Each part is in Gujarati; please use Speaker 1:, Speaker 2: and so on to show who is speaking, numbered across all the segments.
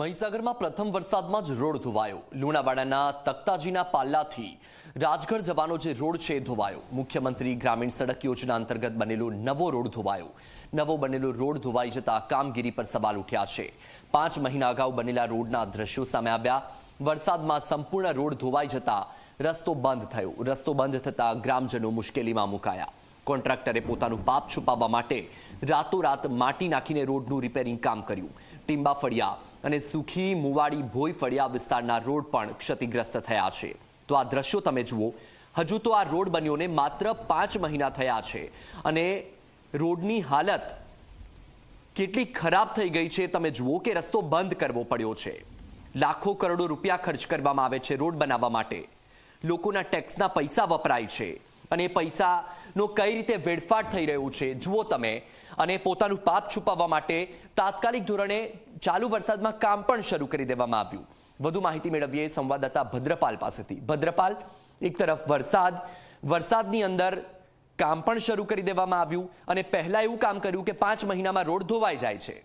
Speaker 1: મહીસાગરમાં પ્રથમ વરસાદમાં જ રોડ ધોવાયો. લુણાવાડાના તખ્તાજીના પાલ્લાથી રાજગઢ જવાનો જે રોડ છે એ ધોવાયો. મુખ્યમંત્રી ગ્રામીણ સડક યોજના અંતર્ગત બનેલો નવો રોડ ધોવાયો. નવો બનેલો રોડ ધોવાઈ જતા કામગીરી પર સવાલ ઉઠ્યા છે. પાંચ મહિના અગાઉ બનેલા રોડના દ્રશ્યો સામે આવ્યા. વરસાદમાં સંપૂર્ણ રોડ ધોવાઈ જતા રસ્તો બંધ થયો. રસ્તો બંધ થતા ગ્રામજનો મુશ્કેલીમાં મુકાયા. કોન્ટ્રાક્ટરે પોતાનું પાપ છુપાવવા માટે રાતોરાત માટી નાખીને રોડનું રિપેરિંગ કામ કર્યું. ટીંબા ફળિયા અને સુખી મુવાડી ભોઈ ફળિયા વિસ્તારના રોડ પણ ક્ષતિગ્રસ્ત થયા છે. તો આ દ્રશ્યો તમે જુઓ. હજુ તો આ રોડ બન્યોને માત્ર પાંચ મહિના થયા છે અને રોડની હાલત કેટલી ખરાબ થઈ ગઈ છે તમે જુઓ કે રસ્તો બંધ કરવો પડ્યો છે. લાખો કરોડો રૂપિયા ખર્ચ કરવામાં આવે છે રોડ બનાવવા માટે. લોકોના ટેક્સના પૈસા વપરાય છે. અને પૈસાનો કઈ રીતે વેડફાટ થઈ રહ્યું છે, જુઓ તમે. અને પોતાનું પાપ છુપાવવા માટે તાત્કાલિક ધોરણે ચાલુ વરસાદમાં કામ પણ શરૂ કરી દેવામાં આવ્યું. વધુ માહિતી મેળવીએ સંવાદદાતા ભદ્રપાલ પાસેથી. ભદ્રપાલ, એક તરફ વરસાદ, વરસાદની અંદર કામ પણ શરૂ કરી દેવામાં આવ્યું અને પહેલા એવું કામ કર્યું કે પાંચ મહિનામાં રોડ ધોવાઈ જાય છે.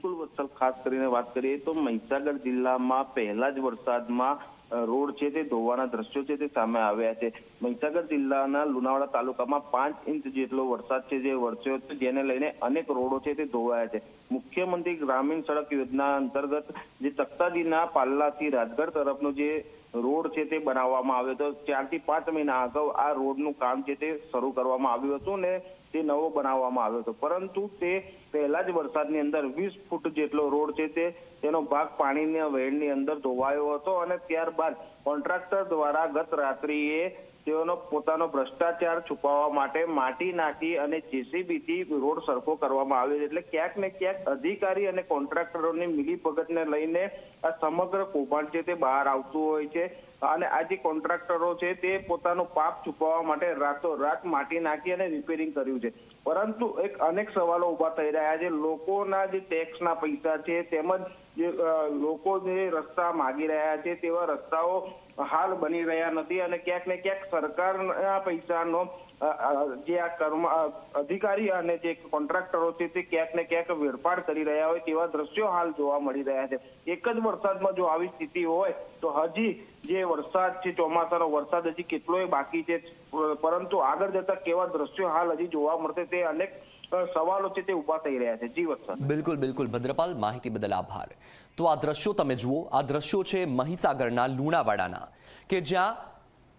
Speaker 2: બિલકુલ વત્સલ ખાસ કરીને વાત કરીએ તો મહીસાગર જિલ્લામાં પહેલા જ વરસાદમાં રોડ છે તે ધોવાના દ્રશ્યો છે તે સામે આવ્યા છે. મહીસાગર જિલ્લાના લુણાવાડા તાલુકામાં પાંચ ઇંચ જેટલો વરસાદ છે જે વરસ્યો છે, જેને લઈને અનેક રોડો છે તે ધોવાયા છે. મુખ્યમંત્રી ગ્રામીણ સડક યોજના અંતર્ગત જે તખ્તાજીના પાલ્લાથી રાજગઢ તરફનો જે રોડ છે તે બનાવવામાં આવ્યો હતો. ચારથી પાંચ મહિના અગાઉ આ રોડનું કામ છે તે શરૂ કરવામાં આવ્યું હતું ને તે નવો બનાવવામાં આવ્યો હતો. પરંતુ તે પહેલા જ વરસાદની અંદર વીસ ફૂટ જેટલો રોડ છે તે, તેનો ભાગ પાણીના વહેણની અંદર ધોવાયો હતો અને ત્યારબાદ કોન્ટ્રાક્ટર દ્વારા ગત રાત્રિએ તેઓનો પોતાનો ભ્રષ્ટાચાર છુપાવવા માટે માટી નાખી અને જેસીબીથી રોડ સરખો કરવામાં આવ્યો એટલે ક્યાંક ને ક્યાંક અધિકારી અને કોન્ટ્રાક્ટરોની મિલીભગતને લઈને આ સમગ્ર કૌભાંડ છે તે બહાર આવતું હોય છે અને આ જે કોન્ટ્રાક્ટરો છે તે પોતાનું પાપ છુપાવવા માટે રાતો રાત માટી નાખી અને રિપેરિંગ કર્યું છે. પરંતુ એક અનેક સવાલો ઊભા થઈ રહ્યા છે. લોકોના જે ટેક્સના પૈસા છે, તેમજ જે લોકો જે રસ્તા માગી રહ્યા છે, તેવા રસ્તાઓ હાલ બની રહ્યા નથી અને ક્યાંક ને ક્યાંક સરકારના પૈસાનો જે આ કર્મ અધિકારી અને જે કોન્ટ્રાક્ટરો છે, તે ક્યાંક ને ક્યાંક વેડફાડ કરી રહ્યા હોય તેવા દ્રશ્યો હાલ જોવા મળી રહ્યા છે. એક જ વરસાદમાં જો આવી સ્થિતિ હોય, તો હજી જે વરસાદ છે, ચોમાસાનો વરસાદ હજી કેટલોય બાકી છે. પરંતુ આગળ જતા કેવા દ્રશ્યો હાલ હજી જોવા મળશે તે અનેક સવાલો છે તે ઊભા થઈ રહ્યા છે. જી વરસાદ
Speaker 1: બિલકુલ બિલકુલ. ભદ્રપાલ, માહિતી બદલ આભાર. તો આ દ્રશ્યો તમે જુઓ. આ દ્રશ્યો છે મહીસાગરના લુણાવાડાના, કે જ્યાં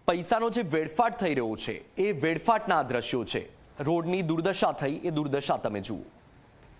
Speaker 1: પૈસાનો જે વેડફાટ થઈ રહ્યો છે, એ વેડફાટના આ દ્રશ્યો છે. રોડની દુર્દશા થઈ, એ દુર્દશા તમે જુઓ.